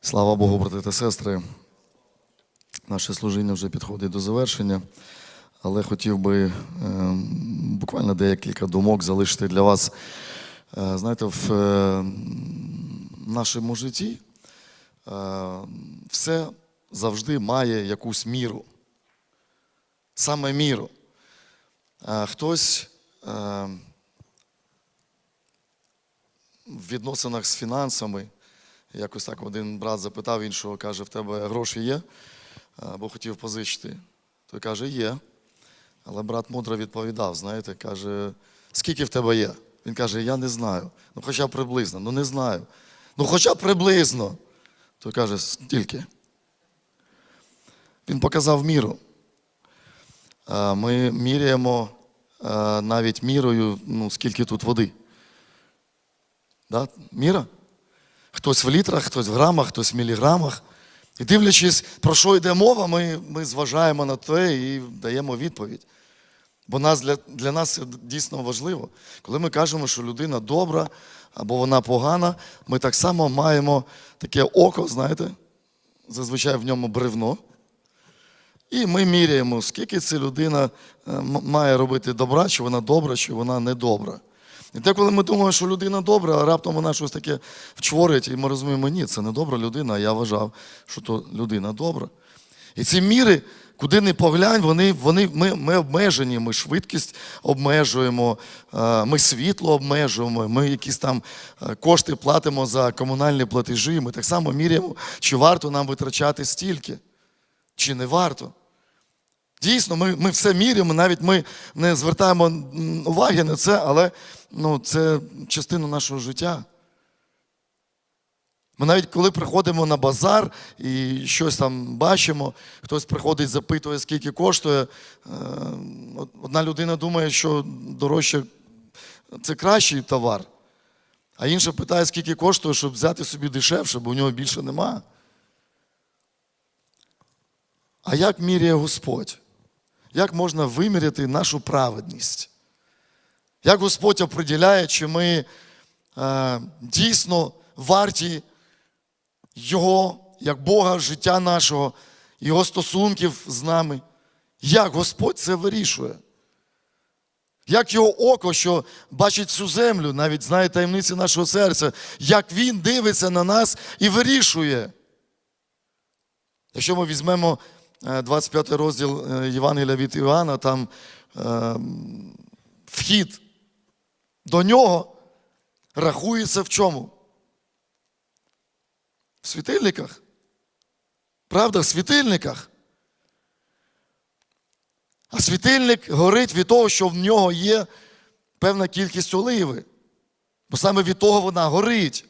Слава Богу, брати та сестри. Наше служіння вже підходить до завершення, але хотів би е, буквально декілька думок залишити для вас. Е, знаєте, в е, нашому житті все завжди має якусь міру. Саме міру. Хтось в відносинах з фінансами. Якось так один брат запитав іншого, каже, в тебе гроші є? Або хотів позичити. Той каже, є. Але брат мудро відповідав, знаєте, каже, скільки в тебе є? Він каже, я не знаю. Ну, хоча б приблизно, ну не знаю. Ну, хоча б приблизно. Той каже, стільки. Він показав міру. Ми міряємо навіть мірою, ну, скільки тут води. Да? Міра? Хтось в літрах, хтось в грамах, хтось в міліграмах. І дивлячись, про що йде мова, ми, ми зважаємо на те і даємо відповідь. Бо нас, для, для нас це дійсно важливо. Коли ми кажемо, що людина добра або вона погана, ми так само маємо таке око, знаєте, зазвичай в ньому бревно. І ми міряємо, скільки ця людина е, має робити добра, чи вона добра, чи вона не добра. І те, коли ми думаємо, що людина добра, а раптом вона щось таке вчворить, і ми розуміємо, ні, це не добра людина, а я вважав, що то людина добра. І ці міри, куди не поглянь, вони, вони, ми, ми обмежені, ми швидкість обмежуємо, е, ми світло обмежуємо, ми якісь там е, кошти платимо за комунальні платежі, ми так само міряємо, чи варто нам витрачати стільки, чи не варто. Дійсно, ми, ми все міряємо, навіть ми не звертаємо уваги на це, але ну, це частина нашого життя. Ми навіть коли приходимо на базар і щось там бачимо, хтось приходить, запитує, скільки коштує. е, Одна людина думає, що дорожче це кращий товар, а інша питає, скільки коштує, щоб взяти собі дешевше, бо в нього більше нема. А як міряє Господь? Як можна виміряти нашу праведність? Як Господь оприділяє, чи ми е, дійсно варті Його, як Бога, життя нашого, Його стосунків з нами? Як Господь це вирішує? Як його око, що бачить всю землю, навіть знає таємниці нашого серця, як Він дивиться на нас і вирішує. Якщо ми візьмемо 25 розділ е, Євангелія від Іоанна, там е, вхід до нього рахується в чому? В світильниках. Правда, в світильниках. А світильник горить від того, що в нього є певна кількість оливи. Бо саме від того вона горить.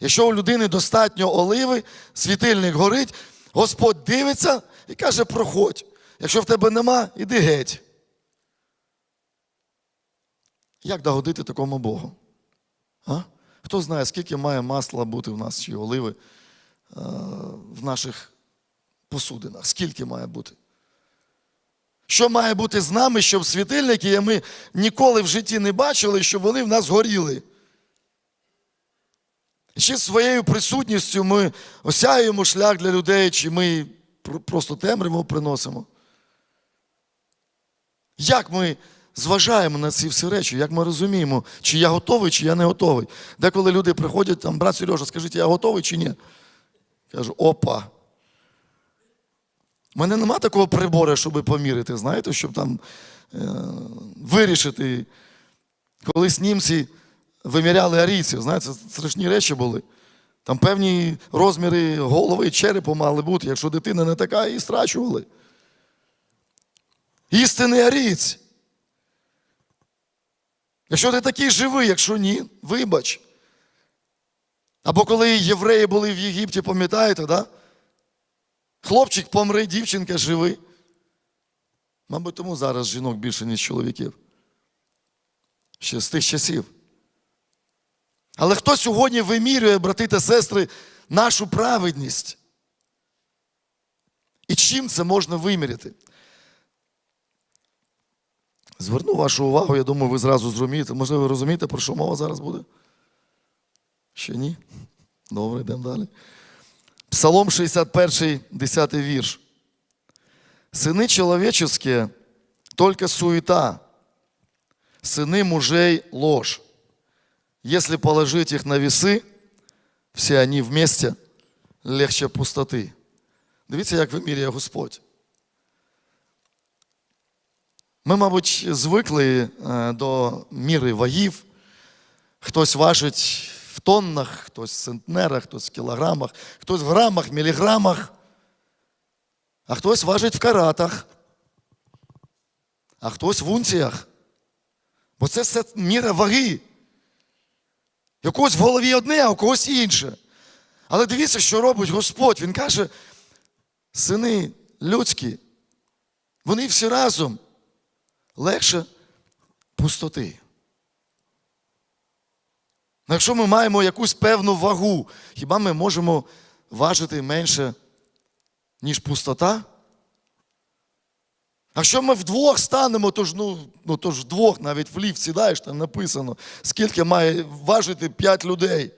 Якщо у людини достатньо оливи, світильник горить, Господь дивиться і каже, проходь. Якщо в тебе нема, іди геть. Як догодити такому Богу? А? Хто знає, скільки має масла бути в нас чи оливи е, в наших посудинах? Скільки має бути? Що має бути з нами, щоб світильники, які ми ніколи в житті не бачили, щоб вони в нас горіли? Чи своєю присутністю ми осяємо шлях для людей, чи ми просто темряву приносимо? Як ми зважаємо на ці всі речі, як ми розуміємо, чи я готовий, чи я не готовий? Деколи люди приходять, там, брат Сережа, скажіть, я готовий чи ні? Кажу, опа. У мене нема такого прибору, щоб поміряти, знаєте, щоб там е, вирішити. Колись німці виміряли арійців, знаєте, це страшні речі були. Там певні розміри голови черепу мали бути. Якщо дитина не така, її страчували. Істинний арієць. Якщо ти такий живий, якщо ні, вибач. Або коли євреї були в Єгипті, пам'ятаєте, да? Хлопчик помре, дівчинка живий. Мабуть, тому зараз жінок більше, ніж чоловіків. Ще з тих часів. Але хто сьогодні вимірює, брати та сестри, нашу праведність? І чим це можна виміряти? Зверну вашу увагу, я думаю, ви зразу зрозумієте. Можливо, ви розумієте, про що мова зараз буде? Ще ні? Добре, йдемо далі. Псалом 61, 10 вірш. Сыны человеческие – только суета, сыны мужей – ложь. Если положить их на весы, все они вместе легче пустоти. Дивіться, як виміряє Господь. Ми, мабуть, звикли е, до міри вагів. Хтось важить в тоннах, хтось в центнерах, хтось в кілограмах, хтось в грамах, міліграмах, а хтось важить в каратах, а хтось в унціях. Бо це все міра ваги. У когось в голові одне, а у когось інше. Але дивіться, що робить Господь. Він каже, сини людські, вони всі разом легше пустоти. Ну, Якщо ми маємо якусь певну вагу, хіба ми можемо важити менше, ніж пустота? А Якщо ми вдвох станемо, то ж, ну, ну, то ж вдвох навіть в ліфт сідаєш, там написано, скільки має важити 5 людей.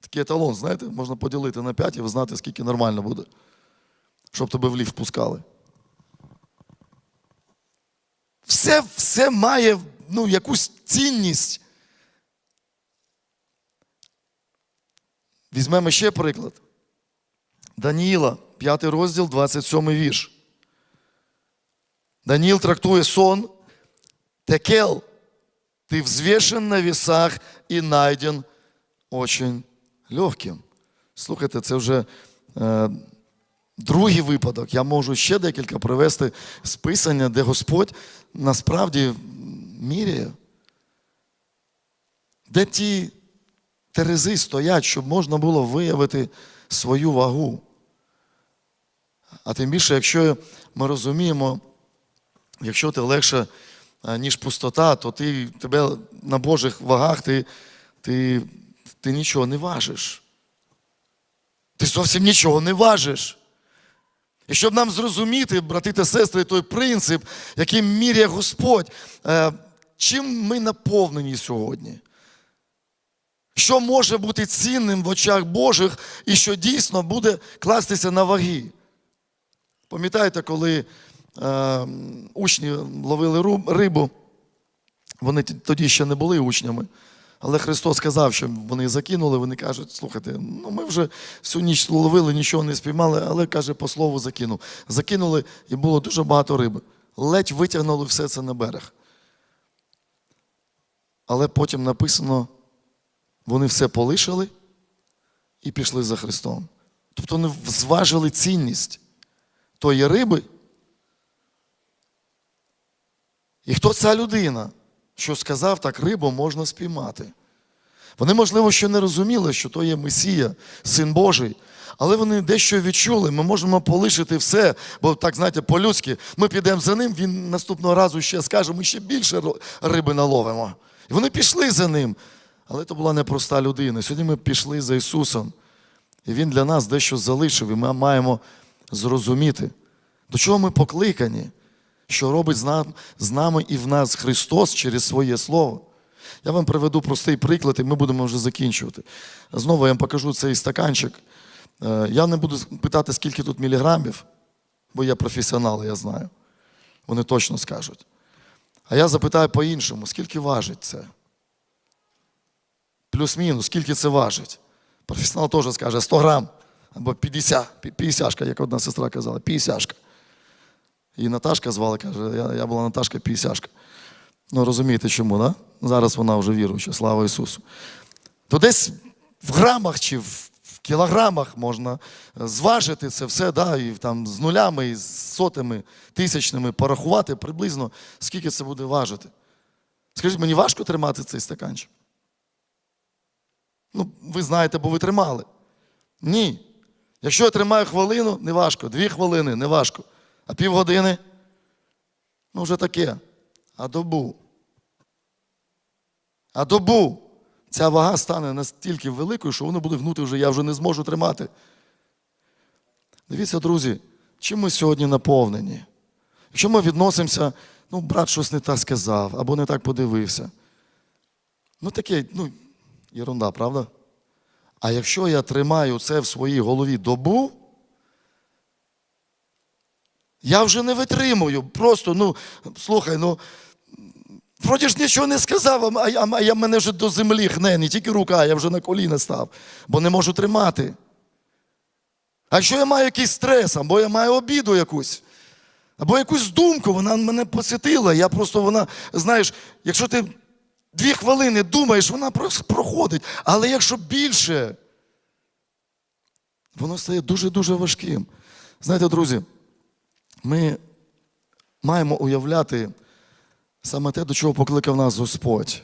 Такий еталон, знаєте, можна поділити на 5 і ви знаєте, скільки нормально буде, щоб тебе в ліфт пускали. Все, все має ну, якусь цінність. Візьмемо ще приклад. Даніїла, 5 розділ, 27 вірш. Даниил трактує сон. Текел, ты взвешен на весах і найден очень легким. Слухайте, це вже е, другий випадок. Я можу ще декілька привести з писання, де Господь насправді міряє. Де ті терези стоять, щоб можна було виявити свою вагу. А тим більше, якщо ми розуміємо, якщо ти легше, е, ніж пустота, то ти тебе на Божих вагах ти, ти, ти нічого не важиш. Ти зовсім нічого не важиш. І щоб нам зрозуміти, брати та сестри, той принцип, яким міряє Господь, е, чим ми наповнені сьогодні? Що може бути цінним в очах Божих і що дійсно буде кластися на ваги? Пам'ятаєте, коли учні ловили рибу, вони тоді ще не були учнями, але Христос сказав, що вони закинули, вони кажуть, слухайте, ну ми вже всю ніч ловили, нічого не спіймали, але каже, по слову закинув. Закинули і було дуже багато риби. Ледь витягнули все це на берег. Але потім написано, вони все полишили і пішли за Христом. Тобто вони зважили цінність тої риби. І хто ця людина, що сказав, так рибу можна спіймати? Вони, можливо, ще не розуміли, що то є Месія, Син Божий. Але вони дещо відчули, ми можемо полишити все, бо так, знаєте, по-людськи, ми підемо за ним, він наступного разу ще скаже, ми ще більше риби наловимо. І вони пішли за ним. Але це була непроста людина. Сьогодні ми пішли за Ісусом. І Він для нас дещо залишив, і ми маємо зрозуміти, до чого ми покликані, що робить з нами і в нас Христос через своє Слово. Я вам приведу простий приклад, і ми будемо вже закінчувати. Знову я вам покажу цей стаканчик. Е, Я не буду питати, скільки тут міліграмів, бо я професіонал, я знаю. Вони точно скажуть. А я запитаю по-іншому, скільки важить це? Плюс-мінус, скільки це важить? Професіонал теж скаже 100 грам або 50, 50, як одна сестра казала, 50. І Наташка звала, каже, я, я була Наташка 50. Ну, розумієте чому, да? Зараз вона вже віруюча, слава Ісусу. То десь в грамах чи в кілограмах можна зважити це все, да, і там з нулями, і з сотими, тисячними порахувати приблизно, скільки це буде важити. Скажіть, мені важко тримати цей стаканчик? Ну, ви знаєте, бо ви тримали. Ні. Якщо я тримаю хвилину, не важко. Дві хвилини не важко. А півгодини ну вже таке. А добу. А добу ця вага стане настільки великою, що воно буде гнути вже, я вже не зможу тримати. Дивіться, друзі, чим ми сьогодні наповнені? Якщо ми відносимося, ну, брат щось не так сказав, або не так подивився. Ну, таке, ну, єрунда, правда? А якщо я тримаю це в своїй голові добу, я вже не витримую. Просто, ну, слухай, ну, вроді ж нічого не сказав, а я, а я мене вже до землі хне, не тільки рука, я вже на коліна став, бо не можу тримати. А якщо я маю якийсь стрес, або я маю обіду якусь, або якусь думку, вона мене посетила, я просто вона, знаєш, якщо ти дві хвилини думаєш, вона проходить. Але якщо більше, воно стає дуже-дуже важким. Знаєте, друзі, ми маємо уявляти саме те, до чого покликав нас Господь.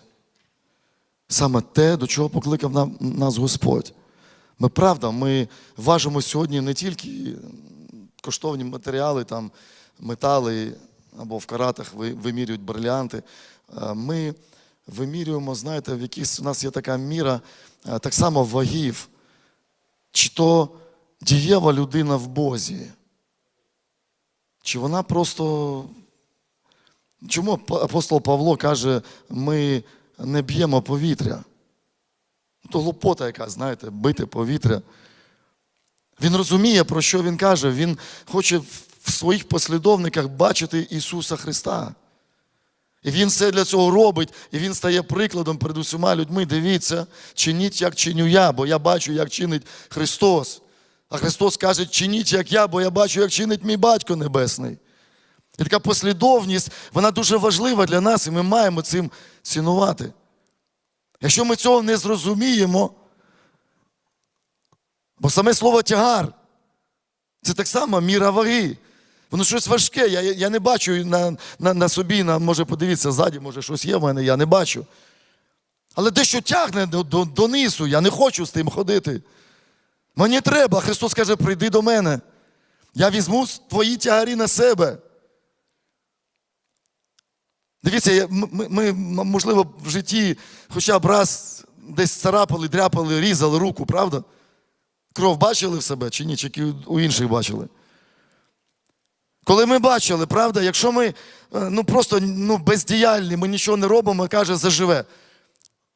Саме те, до чого покликав нас Господь. Ми правда, ми важимо сьогодні не тільки коштовні матеріали, там, метали або в каратах вимірюють брилянти. Е, Ми вимірюємо, знаєте, в якійсь у нас є така міра, е, так само вагів, чи то дієва людина в Бозі, чи вона просто. Чому апостол Павло каже, ми не б'ємо повітря? То глупота яка, знаєте, бити повітря. Він розуміє, про що він каже. Він хоче в своїх послідовниках бачити Ісуса Христа. І Він все для цього робить, і Він стає прикладом перед усіма людьми. Дивіться, чиніть, як чиню я, бо я бачу, як чинить Христос. А Христос каже, чиніть, як я, бо я бачу, як чинить мій батько Небесний. І така послідовність, вона дуже важлива для нас, і ми маємо цим цінувати. Якщо ми цього не зрозуміємо, бо саме слово тягар це так само міра ваги. Воно щось важке. Я, я, не бачу на, на, на собі, на, може подивіться ззаді, може щось є в мене, я не бачу. Але дещо тягне до, до, я не хочу з тим ходити. Мені треба, Христос каже, прийди до мене. Я візьму твої тягарі на себе. Дивіться, ми, ми- можливо, в житті хоча б раз десь царапали, дряпали, різали руку, правда? Кров бачили в себе чи ні, чи у інших бачили? Коли ми бачили, правда, якщо ми е, ну, просто ну, бездіяльні, ми нічого не робимо, каже, заживе.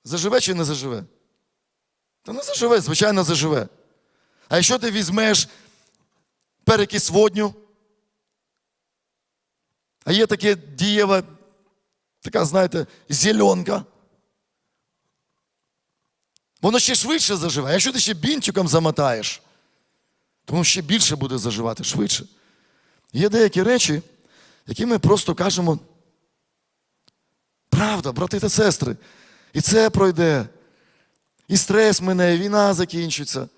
Заживе чи не заживе? Та не заживе, звичайно, заживе. А якщо ти візьмеш перекись водню, а є таке дієва, така, знаєте, зеленка. Воно ще швидше заживе. А якщо ти ще бінчиком замотаєш, то воно ще більше буде заживати швидше. Є деякі речі, які ми просто кажемо. Правда, брати та сестри, і це пройде, і стрес мине, і війна закінчиться.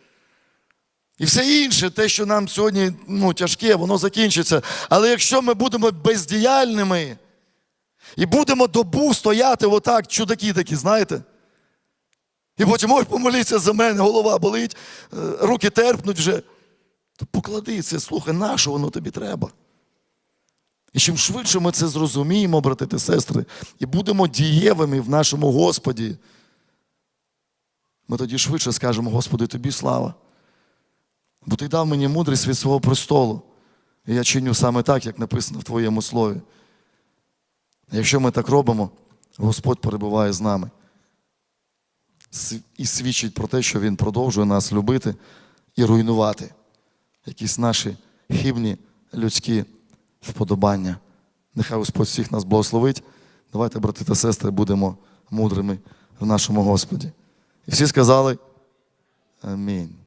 І все інше, те, що нам сьогодні ну, тяжке, воно закінчиться. Але якщо ми будемо бездіяльними і будемо добу стояти отак, чудаки такі, знаєте? І потім ой, помоліться за мене, голова болить, е, руки терпнуть вже. То поклади це, слухай, на що воно тобі треба? І чим швидше ми це зрозуміємо, брати та сестри, і будемо дієвими в нашому Господі, ми тоді швидше скажемо, Господи, тобі слава. Бо ти дав мені мудрість від свого престолу. І я чиню саме так, як написано в Твоєму слові. Якщо ми так робимо, Господь перебуває з нами і свідчить про те, що Він продовжує нас любити і руйнувати якісь наші хибні людські вподобання. Нехай Господь всіх нас благословить. Давайте, брати та сестри, будемо мудрими в нашому Господі. І всі сказали Амінь.